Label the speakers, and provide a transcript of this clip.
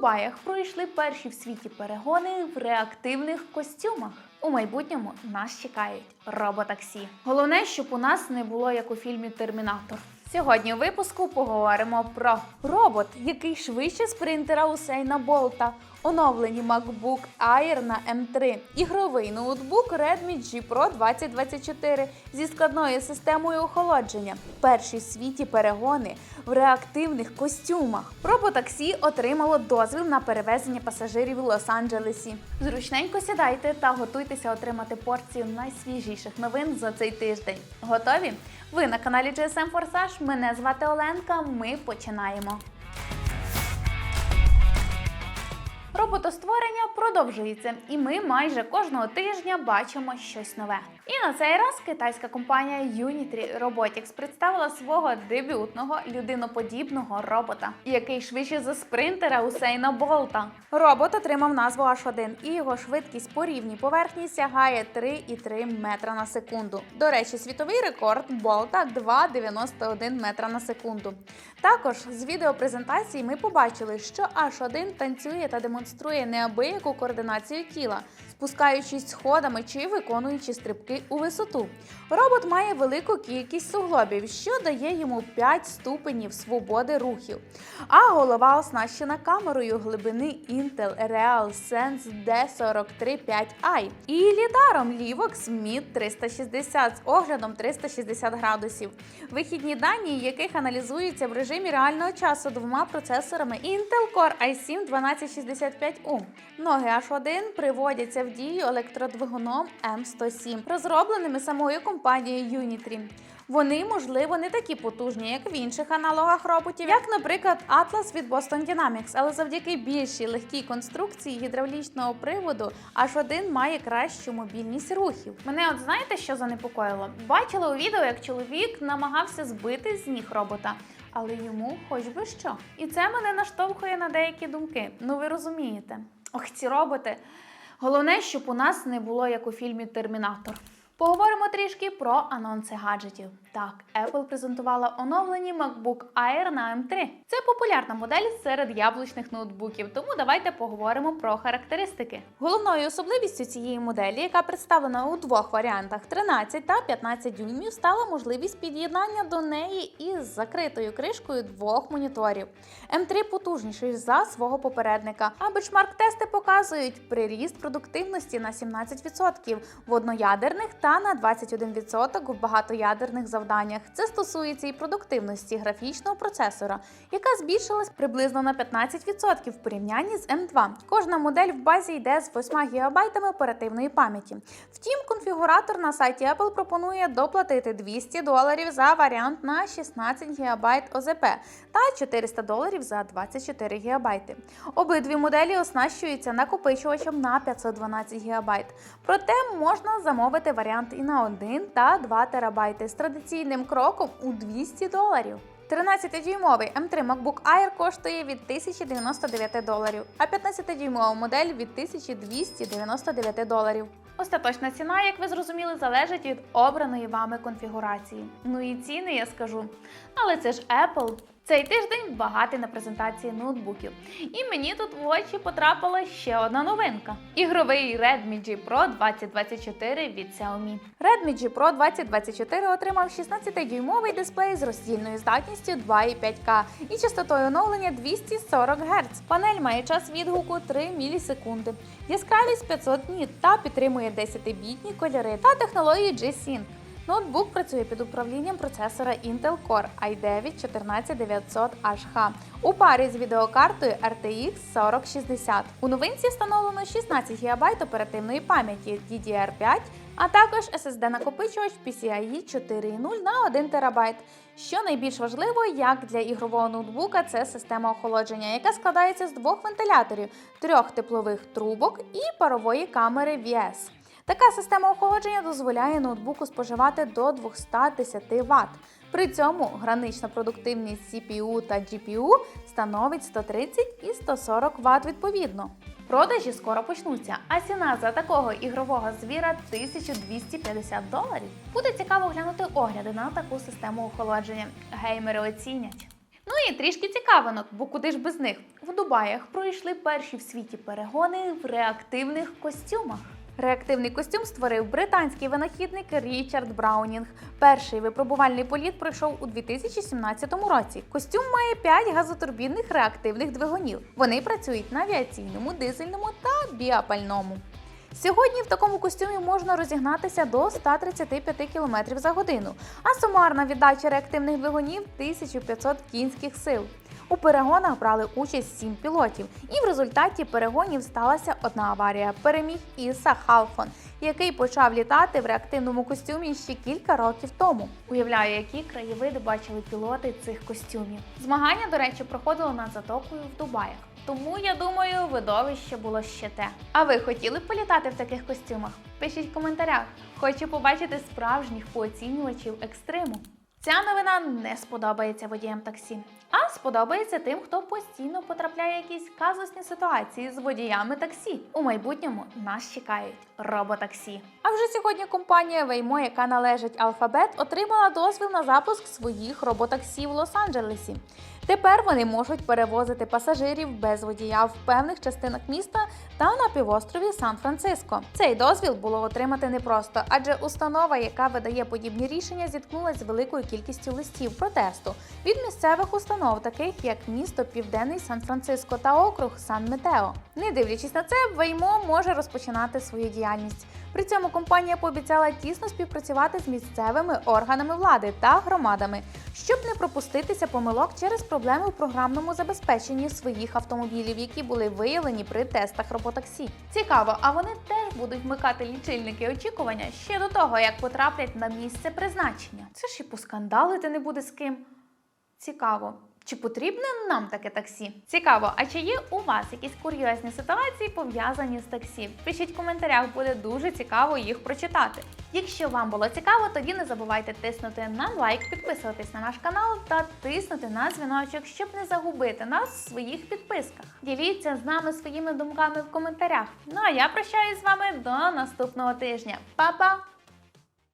Speaker 1: Дубаях пройшли перші в світі перегони в реактивних костюмах. У майбутньому нас чекають роботаксі. Головне, щоб у нас не було як у фільмі Термінатор. Сьогодні у випуску поговоримо про робот, який швидше спринтера Усейна Болта, оновлені MacBook Air на M3, ігровий ноутбук Redmi G Pro 2024 зі складною системою охолодження, перші в світі перегони в реактивних костюмах. Роботаксі отримало дозвіл на перевезення пасажирів в Лос-Анджелесі. Зручненько сідайте та готуйтеся отримати порцію найсвіжіших новин за цей тиждень. Готові? Ви на каналі GSM Forsage. Мене звати Оленка. Ми починаємо. Роботостворення продовжується, і ми майже кожного тижня бачимо щось нове. І на цей раз китайська компанія Unitry Robotics представила свого дебютного людиноподібного робота, який швидше за спринтера Усейна Болта. Робот отримав назву H1, і його швидкість по рівній поверхні сягає 3,3 метра на секунду. До речі, світовий рекорд Болта 2,91 метра на секунду. Також з відеопрезентації ми побачили, що H1 танцює та демонструє неабияку координацію тіла, спускаючись сходами чи виконуючи стрибки у висоту. Робот має велику кількість суглобів, що дає йому 5 ступенів свободи рухів. А голова оснащена камерою глибини Intel RealSense D435i і лідаром Livox Mid 360 з оглядом 360 градусів. Вихідні дані, яких аналізуються в режимі реального часу двома процесорами Intel Core i7 1265U. Ноги H1 приводяться в дію електродвигуном M107, розробленими самою компанією Unitry. Вони, можливо, не такі потужні, як в інших аналогах роботів, як, наприклад, Atlas від Boston Dynamics, але завдяки більшій легкій конструкції гідравлічного приводу H1 має кращу мобільність рухів. Мене от знаєте, що занепокоїло? Бачила у відео, як чоловік намагався збити з ніг робота. Але йому хоч би що. І це мене наштовхує на деякі думки. Ну ви розумієте. Ох, ці роботи. Головне, щоб у нас не було як у фільмі Термінатор. Поговоримо трішки про анонси гаджетів. Так, Apple презентувала оновлені MacBook Air на M3. Це популярна модель серед яблучних ноутбуків, тому давайте поговоримо про характеристики. Головною особливістю цієї моделі, яка представлена у двох варіантах 13 та 15 дюймів, стала можливість під'єднання до неї із закритою кришкою двох моніторів. M3 потужніший за свого попередника, а бенчмарк-тести показують приріст продуктивності на 17% в одноядерних та на 21% в багатоядерних завданнях. Це стосується і продуктивності графічного процесора, яка збільшилась приблизно на 15% в порівнянні з M2. Кожна модель в базі йде з 8 ГБ оперативної пам'яті. Втім, конфігуратор на сайті Apple пропонує доплатити 200 доларів за варіант на 16 ГБ ОЗП та 400 доларів за 24 ГБ. Обидві моделі оснащуються накопичувачем на 512 ГБ. Проте можна замовити варіант і на 1 та 2 ТБ з традиційним кроком у 200 доларів. 13-дюймовий M3 MacBook Air коштує від 1099 доларів, а 15-дюймова модель від 1299 доларів. Остаточна ціна, як ви зрозуміли, залежить від обраної вами конфігурації. Ну і ціни я скажу. Але це ж Apple. Цей тиждень багатий на презентації ноутбуків. І мені тут в очі потрапила ще одна новинка: ігровий Redmi G Pro 2024 від Xiaomi. Redmi G Pro 2024 отримав 16-дюймовий дисплей з роздільною здатністю 2,5К і частотою оновлення 240 Гц. Панель має час відгуку 3 мілісекунди, яскравість 500 ніт та підтримує 10-бітні кольори та технологію G-Sync. Ноутбук працює під управлінням процесора Intel Core i9 14900HH у парі з відеокартою RTX 4060. У новинці встановлено 16 ГБ оперативної пам'яті DDR5, а також SSD-накопичувач PCIe 4.0 на 1 ТБ. Що найбільш важливо, як для ігрового ноутбука, це система охолодження, яка складається з двох вентиляторів, трьох теплових трубок і парової камери VS. Така система охолодження дозволяє ноутбуку споживати до 210 Вт. При цьому гранична продуктивність CPU та GPU становить 130 і 140 Вт відповідно. Продажі скоро почнуться, а ціна за такого ігрового звіра 1250 доларів. Буде цікаво глянути огляди на таку систему охолодження. Геймери оцінять. Ну і трішки цікавинок, бо куди ж без них? В Дубаях пройшли перші в світі перегони в реактивних костюмах. Реактивний костюм створив британський винахідник Річард Браунінг. Перший випробувальний політ пройшов у 2017 році. Костюм має 5 газотурбінних реактивних двигунів. Вони працюють на авіаційному, дизельному та біопальному. Сьогодні в такому костюмі можна розігнатися до 135 км за годину, а сумарна віддача реактивних двигунів 1500 кінських сил. У перегонах брали участь 7 пілотів, і в результаті перегонів сталася одна аварія. Переміг Іса Халфон, який почав літати в реактивному костюмі ще кілька років тому. Уявляю, які краєвиди бачили пілоти цих костюмів. Змагання, до речі, проходило над затокою в Дубаях. Тому я думаю, видовище було ще те. А ви хотіли б політати в таких костюмах? Пишіть в коментарях. Хочу побачити справжніх пооцінювачів екстриму. Ця новина не сподобається водіям таксі, а сподобається тим, хто постійно потрапляє в якісь казусні ситуації з водіями таксі. У майбутньому нас чекають роботаксі. А вже сьогодні компанія Waymo, яка належить Alphabet, отримала дозвіл на запуск своїх роботаксі в Лос-Анджелесі. Тепер вони можуть перевозити пасажирів без водія в певних частинах міста та на півострові Сан-Франциско. Цей дозвіл було отримати непросто, адже установа, яка видає подібні рішення, зіткнулася з великою кількістю листів протесту від місцевих установ, таких як місто Південний Сан-Франциско та округ Сан-Метео. Не дивлячись на це, Веймо може розпочинати свою діяльність. При цьому компанія пообіцяла тісно співпрацювати з місцевими органами влади та громадами, щоб не пропуститися помилок через проблеми у програмному забезпеченні своїх автомобілів, які були виявлені при тестах роботаксі. Цікаво, а вони теж будуть вмикати лічильники очікування ще до того, як потраплять на місце призначення. Це ж і поскандалити не буде з ким. Цікаво. Чи потрібне нам таке таксі? Цікаво, а чи є у вас якісь курйозні ситуації пов'язані з таксі? Пишіть в коментарях, буде дуже цікаво їх прочитати. Якщо вам було цікаво, тоді не забувайте тиснути на лайк, підписуватись на наш канал та тиснути на дзвіночок, щоб не загубити нас в своїх підписках. Діліться з нами своїми думками в коментарях. Ну а я прощаюсь з вами до наступного тижня. Па-па!